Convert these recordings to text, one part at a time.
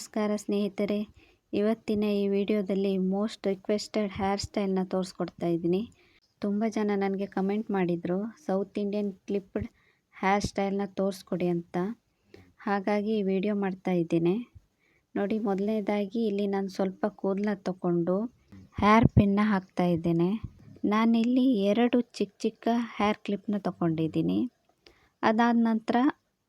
ನಮಸ್ಕಾರ ಸ್ನೇಹಿತರೆ. ಇವತ್ತಿನ ಈ ವಿಡಿಯೋದಲ್ಲಿ ಮೋಸ್ಟ್ ರಿಕ್ವೆಸ್ಟೆಡ್ ಹೇರ್ ಸ್ಟೈಲ್ನ ತೋರಿಸ್ಕೊಡ್ತಾ ಇದ್ದೀನಿ. ತುಂಬ ಜನ ನನಗೆ ಕಮೆಂಟ್ ಮಾಡಿದರು, ಸೌತ್ ಇಂಡಿಯನ್ ಕ್ಲಿಪ್ಡ್ ಹೇರ್ ಸ್ಟೈಲ್ನ ತೋರಿಸ್ಕೊಡಿ ಅಂತ. ಹಾಗಾಗಿ ಈ ವಿಡಿಯೋ ಮಾಡ್ತಾ ಇದ್ದೀನಿ. ನೋಡಿ ಮೊದಲನೇದಾಗಿ ಇಲ್ಲಿ ನಾನು ಸ್ವಲ್ಪ ಕೂದಲ ತಗೊಂಡು ಹೇರ್ ಪಿನ್ನ ಹಾಕ್ತಾ ಇದ್ದೇನೆ. ನಾನಿಲ್ಲಿ ಎರಡು ಚಿಕ್ಕ ಚಿಕ್ಕ ಹೇರ್ ಕ್ಲಿಪ್ನ ತಗೊಂಡಿದ್ದೀನಿ ಅದಾದ ನಂತರ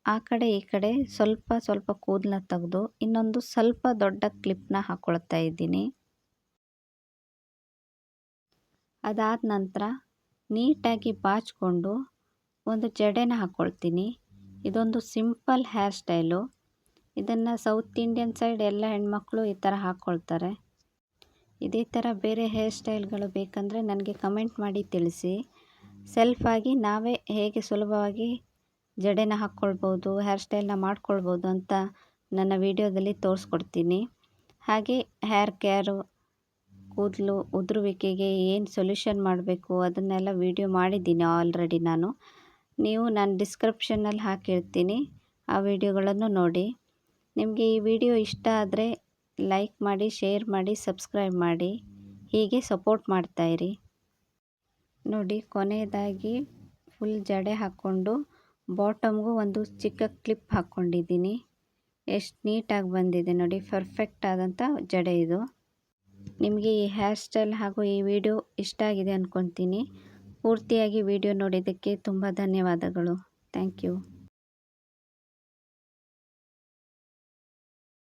ಆ ಕಡೆ ಈ ಕಡೆ ಸ್ವಲ್ಪ ಸ್ವಲ್ಪ ಕೂದಲನ್ನ ತೆಗೆದು ಇನ್ನೊಂದು ಸ್ವಲ್ಪ ದೊಡ್ಡ ಕ್ಲಿಪ್ನ ಹಾಕ್ಕೊಳ್ತಾ ಇದ್ದೀನಿ. ಅದಾದ ನಂತರ ನೀಟಾಗಿ ಬಾಚಿಕೊಂಡು ಒಂದು ಜಡೆನ ಹಾಕ್ಕೊಳ್ತೀನಿ ಇದೊಂದು ಸಿಂಪಲ್ ಹೇರ್ ಸ್ಟೈಲು. ಇದನ್ನು ಸೌತ್ ಇಂಡಿಯನ್ ಸೈಡ್ ಎಲ್ಲ ಹೆಣ್ಮಕ್ಳು ಈ ಥರ ಹಾಕ್ಕೊಳ್ತಾರೆ ಇದೇ ಥರ ಬೇರೆ ಹೇರ್ ಸ್ಟೈಲ್ಗಳು ಬೇಕಂದರೆ ನನಗೆ ಕಮೆಂಟ್ ಮಾಡಿ ತಿಳಿಸಿ. ಸೆಲ್ಫಾಗಿ ನಾವೇ ಹೇಗೆ ಸುಲಭವಾಗಿ ಜಡೆನ ಹಾಕ್ಕೊಳ್ಬೋದು ಹೇರ್ ಸ್ಟೈಲ್ನ ಮಾಡ್ಕೊಳ್ಬೋದು ಅಂತ ನನ್ನ ವಿಡಿಯೋದಲ್ಲಿ ತೋರಿಸ್ಕೊಡ್ತೀನಿ. ಹಾಗೆ ಹೇರ್ ಕೇರು ಕೂದಲು ಉದುರುವಿಕೆಗೆ ಏನು ಸೊಲ್ಯೂಷನ್ ಮಾಡಬೇಕು ಅದನ್ನೆಲ್ಲ ವಿಡಿಯೋ ಮಾಡಿದ್ದೀನಿ ಆಲ್ರೆಡಿ ನಾನು. ನೀವು ನಾನು ಡಿಸ್ಕ್ರಿಪ್ಷನ್ನಲ್ಲಿ ಹಾಕಿರ್ತೀನಿ, ಆ ವಿಡಿಯೋಗಳನ್ನು ನೋಡಿ. ನಿಮಗೆ ಈ ವಿಡಿಯೋ ಇಷ್ಟ ಆದರೆ ಲೈಕ್ ಮಾಡಿ ಶೇರ್ ಮಾಡಿ ಸಬ್ಸ್ಕ್ರೈಬ್ ಮಾಡಿ. ಹೀಗೆ ಸಪೋರ್ಟ್ ಮಾಡ್ತಾಯಿರಿ ನೋಡಿ ಕೊನೆಯದಾಗಿ ಫುಲ್ ಜಡೆ ಹಾಕ್ಕೊಂಡು ಬಾಟಮ್ಗೂ ಒಂದು ಚಿಕ್ಕ ಕ್ಲಿಪ್ ಹಾಕ್ಕೊಂಡಿದ್ದೀನಿ. ಎಷ್ಟು ನೀಟಾಗಿ ಬಂದಿದೆ ನೋಡಿ ಪರ್ಫೆಕ್ಟ್ ಆದಂಥ ಜಡೆ ಇದು. ನಿಮಗೆ ಈ ಹೇರ್ ಸ್ಟೈಲ್ ಹಾಗೂ ಈ ವಿಡಿಯೋ ಇಷ್ಟ ಆಗಿದೆ ಅಂದ್ಕೊತೀನಿ ಪೂರ್ತಿಯಾಗಿ ವಿಡಿಯೋ ನೋಡಿದ್ದಕ್ಕೆ ತುಂಬ ಧನ್ಯವಾದಗಳು. Thank you